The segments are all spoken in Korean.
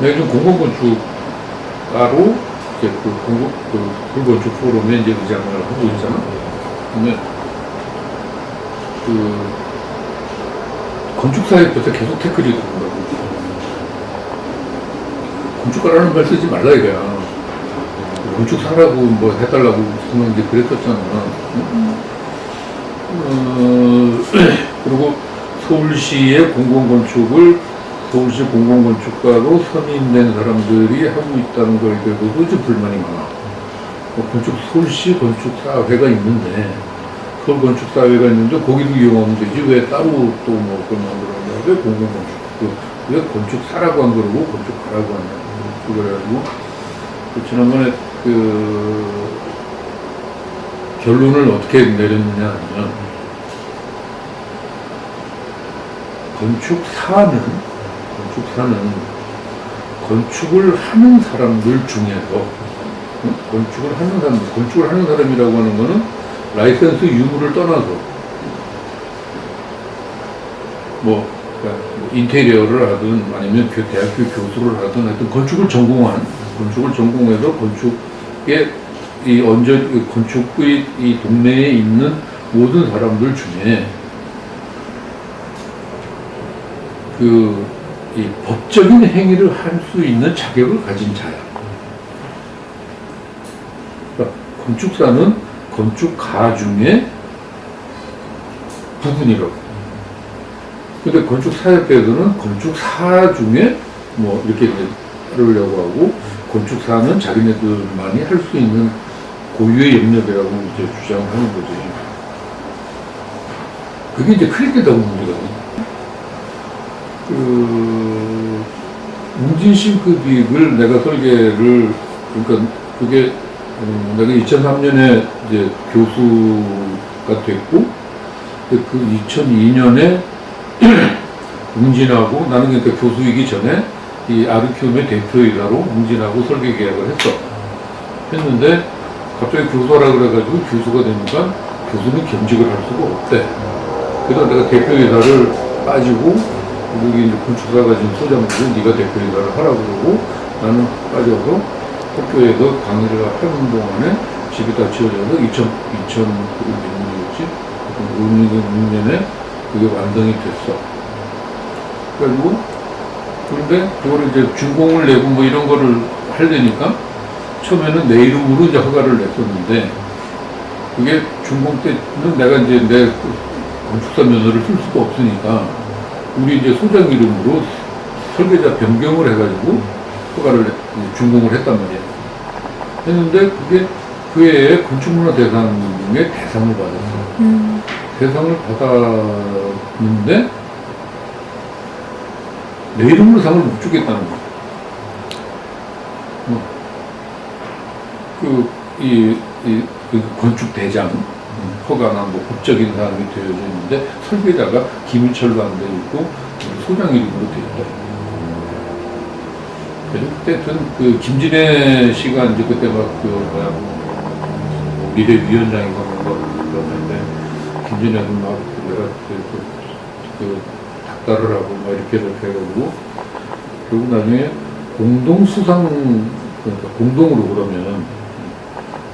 내가 지금 공공건축가로 이제 그 공공, 그 불건축 포럼에 이제 의장을 하고 있잖아. 근데 그 건축사회부터 계속 태클이 들어온다고. 건축가라는 말 쓰지 말라 이거야. 건축사라고 뭐 해달라고 무슨 이제 그랬었잖아. 어, 그리고 서울시의 공공건축을 서울시 공공건축가로 선임된 사람들이 하고 있다는 거에 대해서도 이제 불만이 많아. 뭐 건축, 서울시 건축사회가 있는데, 서울 건축사회가 있는데 거기도 이용하면 되지. 왜 따로 또 뭐 그걸 만들었냐. 왜 공공건축, 그, 왜 건축사라고 안 그러고 건축가라고 하냐. 그래가지고, 그 지난번에 그, 결론을 어떻게 내렸느냐 하면, 건축사는, 건축사는 건축을 하는 사람들 중에서, 응? 건축을 하는 사람, 건축을 하는 사람이라고 하는 거는 라이센스 유무를 떠나서, 뭐, 그러니까 뭐 인테리어를 하든 아니면 교- 대학교 교수를 하든 하여튼 건축을 전공한, 건축을 전공해서 건축의 이 언제 이 건축의 이 동네에 있는 모든 사람들 중에 그 이 법적인 행위를 할 수 있는 자격을 가진 자야. 그러니까 건축사는 건축가 중에 부분이라고. 근데 건축사협회에서는 건축사 중에 뭐 이렇게 하려고 하고 건축사는 자기네들만이 할 수 있는 고유의 영역이라고 이제 주장하는 거지. 그게 이제 크리켓하고 문제거든. 그, 웅진 싱크빅을 내가 설계를, 그러니까 그게, 음, 내가 2003년에 이제 교수가 됐고, 그 2002년에 웅진하고, 나는 그러니까 교수이기 전에 이 아르키움의 대표이사로 웅진하고 설계 계약을 했어. 했는데, 갑자기 교수하라 그래가지고 교수가 되니까 교수는 겸직을 할 수가 없대. 그래서 내가 대표이사를 빠지고 여기 이제 건축사가 지금 소장들은 네가 대표이사를 하라고 그러고 나는 빠져서 학교에서 강의를 하는 동안에 집이 다 지어져서 2000, 2000, 그게 몇 년이었지? 5년에 그게 완성이 됐어. 그리고 그런데 그거를 이제 준공을 내고 뭐 이런 거를 하려니까 처음에는 내 이름으로 이제 허가를 냈었는데 그게 준공 때는 내가 이제 내 건축사 면허를 쓸 수가 없으니까 우리 이제 소장 이름으로 설계자 변경을 해가지고 허가를 준공을 했단 말이야. 했는데 그게 그 해에 건축문화 대상의 대상을 받았어. 음. 대상을 받았는데 내 이름으로 상을 못 주겠다는 거야. 어. 그, 이, 이, 그 건축 대장, 허가나 뭐 법적인 사항이 되어져 있는데 설계자가 김일철로 안 되어 있고 우리 소장 이름으로 되어 있다. 그래서 그 김진애 씨가 이제 그때 막그 뭐야 미래위원장인가 뭔가 그러는데 김진애는 막 내가 그, 그, 그 닥달을 하고 막 이렇게 이렇게 해가지고 나중에 공동 수상 그러니까 공동으로 그러면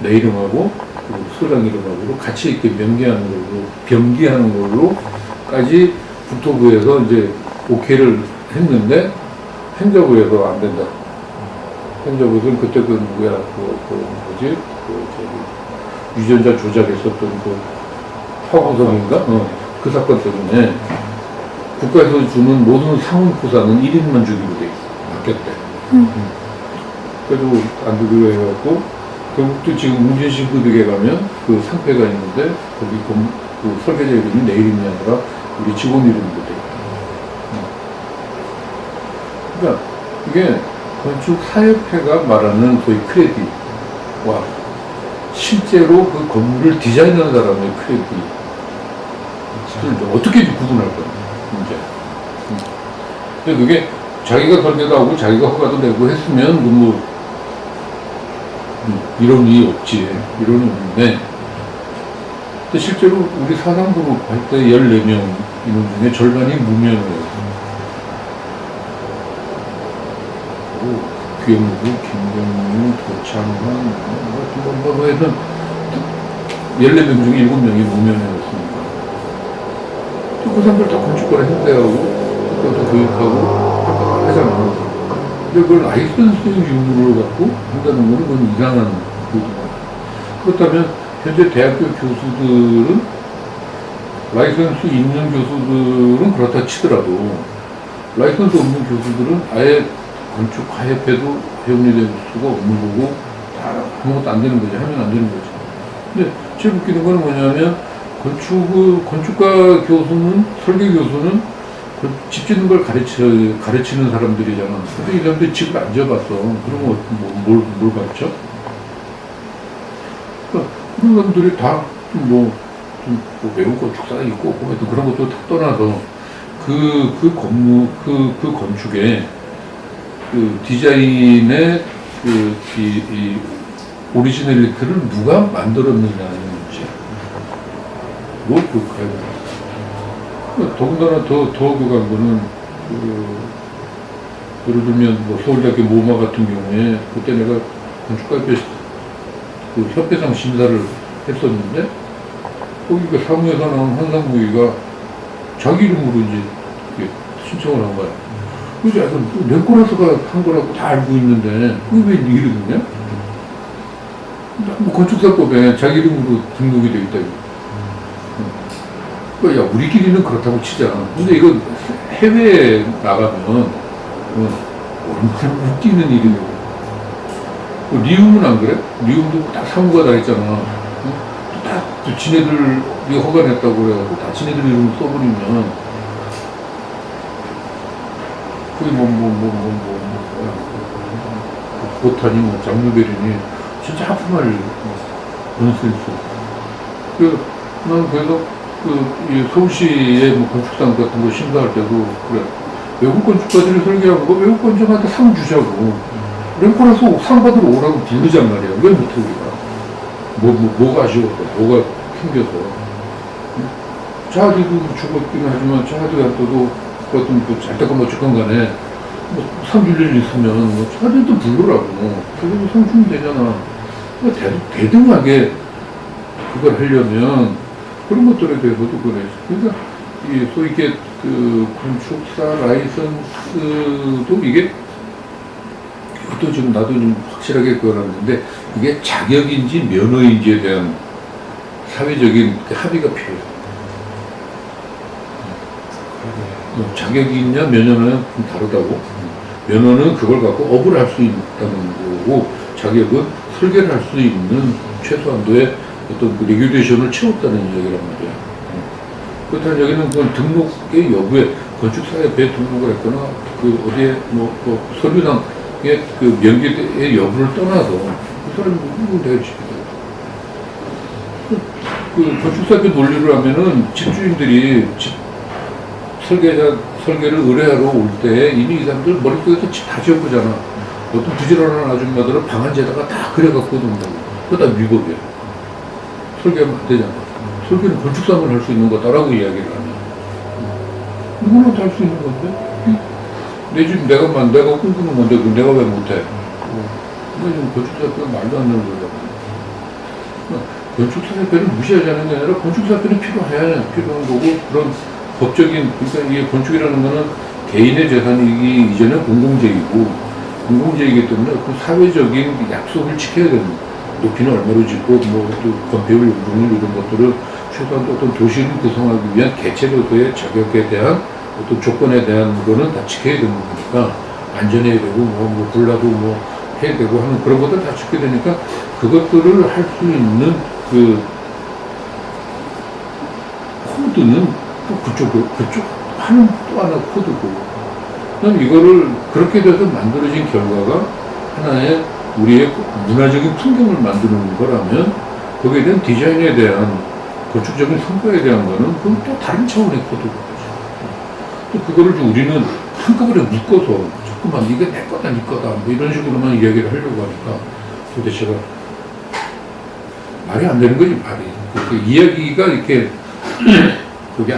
내 이름하고 그리고 소장 이름하고 같이 이렇게 명기하는 걸로 병기하는 걸로까지 국토부에서 이제 오케이를 했는데 행정부에서 안 된다. 행정부는 그때 그 누구야 그, 그 뭐지 그 저기 유전자 조작했었던 그 황호성인가 어, 그 사건 때문에 국가에서 주는 모든 상훈 포상은 1인만 주기로 돼 있어. 바뀌었대. 음. 그래도 안 주기로 해갖고 또 지금 웅진시 급익에 가면 그 상패가 있는데 거기 건, 그 설계자 이름이 내 이름이 아니라 우리 직원 이름으로 돼 있다. 그러니까 이게 건축 사협회가 말하는 소위 크레딧과 실제로 그 건물을 디자인하는 사람의 크레딧 을 어떻게 구분할 거야 문제. 음. 근데 그게 자기가 설계도 하고 자기가 허가도 내고 했으면 그뭐 음, 이론이 없지 이론이 없는데 근데 실제로 우리 사상그룹 할 때 14명 인원 중에 절반이. 있고 귀영구, 김경무, 도창환 뭐, 뭐, 뭐, 뭐 해서 14명 중에 7명이 무명이었습니다. 그 사람들 다 건축가를 행대하고 또 교육하고 학과를 하잖아. 근데 그걸 라이선스 유무를 갖고 한다는 거는 그건 이상한 거죠. 그렇다면 현재 대학교 교수들은 라이선스 있는 교수들은 그렇다 치더라도 라이선스 없는 교수들은 아예 건축 화협회도 회원이 될 수가 없는 거고 다 아무것도 안 되는 거지 하면 안 되는 거지. 근데 제일 웃기는 건 뭐냐면 건축 건축가 교수는 설계 교수는 그 집 짓는 걸 가르쳐 가르치는 사람들이잖아. 근데 이 사람들이 집을 안 지어봤어. 그러면 뭐, 뭘, 뭘 가르쳐? 그러니까 그런 사람들이 다 뭐 좀뭐 외국 건축사가 있고 뭐 그런 것도 다 떠나서 그, 그 건물, 그, 그 건축에 그 디자인의 그, 이, 이 오리지널리티를 누가 만들었느냐는 문제. 뭘 그렇게 그 더군다나 더, 더 그간 거는 그, 예를 들면 뭐 서울대학교 모마 같은 경우에 그때 내가 건축가협회 그 협회상 심사를 했었는데 거기 그 사무에서 나온 한상무기가 자기 이름으로 이제 신청을 한 거야. 그지? 약간 렌코라스가 한 거라고 다 알고 있는데 그게 왜네 이름이냐? 뭐 건축사법에 자기 이름으로 등록이 돼 있다. 그, 야, 우리끼리는 그렇다고 치자. 근데 이거 해외에 나가면, 어, 얼마나 웃기는 일이고. 그 리움은 안 그래? 리움도 다 사무가 다 있잖아. 어? 다, 또 지네들이 허가냈다고 그래갖고 다 지네들 이름 써버리면, 그게 뭐, 뭐, 뭐, 뭐, 뭐, 뭐, 뭐, 보타니, 뭐, 장르베리니, 진짜 하품할 논센스. 그, 난 그래서 그, 이 서울시의 뭐 건축상 같은 거 심사할 때도 그래. 외국 건축가들이 설계한 거 외국 건축한테 상 주자고. 랭코라서 상 받으러 오라고 부르잔 말이야. 왜 못해, 우리가. 뭐, 뭐, 뭐가 아쉬워서, 뭐가 튕겨서. 자디도 죽었기는 하지만 자디한테도 어떤 뭐잘 됐건 뭐 죽건 간에 뭐상 줄일 있으면 뭐 자디도 부르라고. 그래도 상 주면 되잖아. 그러니까 대, 대등하게 그걸 하려면 그런 것들에 대해서도 그래. 그러니까 이 소위 이게 그 건축사 라이선스도 이게 이것도 지금 나도 좀 확실하게 그걸 하는데 이게 자격인지 면허인지에 대한 사회적인 그 합의가 필요해. 어, 자격이 있냐 면허는 좀 다르다고. 면허는 그걸 갖고 업을 할 수 있다는 거고 자격은 설계를 할 수 있는 최소한도의 어떤 그 레귤레이션을 채웠다는 얘기란 말이야. 어. 그렇다면 여기는 그 등록의 여부에 건축사에 배 등록을 했거나 그 어디에 뭐, 뭐 서류상의 그 명기의 여부를 떠나서 그 사람이 누구 내가 지키다. 그 건축사협회 논리를 하면은 집주인들이 집 설계자 설계를 의뢰하러 올 때 이미 이 사람들 머릿속에서 집다 지어보잖아. 어떤 부지런한 아줌마들은 방 한제다가 다 그려갖고 논다고. 그거 다 위법이야. 설계하면 안 되잖아. 설계는 건축사만 할 수 있는 거다라고 이야기를 하면. 누구나 다 할 수 있는 건데? 내 집 내가 만, 내가 꿈꾸는 건데, 그 내가 왜 못해? 이거 지금 건축사협회가 말도 안 되는 거잖아. 건축사협회를 무시하자는 게 아니라 건축사협회는 필요해. 필요한 거고, 그런 법적인, 그러니까 이게 건축이라는 거는 개인의 재산이기 이전에 공공재이고, 공공재이기 때문에 그 사회적인 약속을 지켜야 되는 거야. 높이는 얼마로 짓고 뭐또 건폐율 용적률 이런 것들을 최소한 어떤 도시를 구성하기 위한 개체로서의 자격에 대한 어떤 조건에 대한 거는 다 지켜야 되는 거니까 안전해야 되고 뭐, 뭐 불나도 뭐 해야 되고 하는 그런 것들 다 지켜야 되니까 그것들을 할 수 있는 그 코드는 또 그쪽 그쪽 하는 또 하나 코드고. 난 이거를 그렇게 돼서 만들어진 결과가 하나의 우리의 문화적인 풍경을 만드는 거라면 거기에 대한 디자인에 대한 건축적인 성과에 대한 거는 그건 또 다른 차원의 코드인 거죠. 또 그거를 좀 우리는 한꺼번에 묶어서 자꾸만 이게 내 거다, 네 거다 뭐 이런 식으로만 이야기를 하려고 하니까 도대체가 말이 안 되는 거지 말이. 그 이야기가 이렇게 그게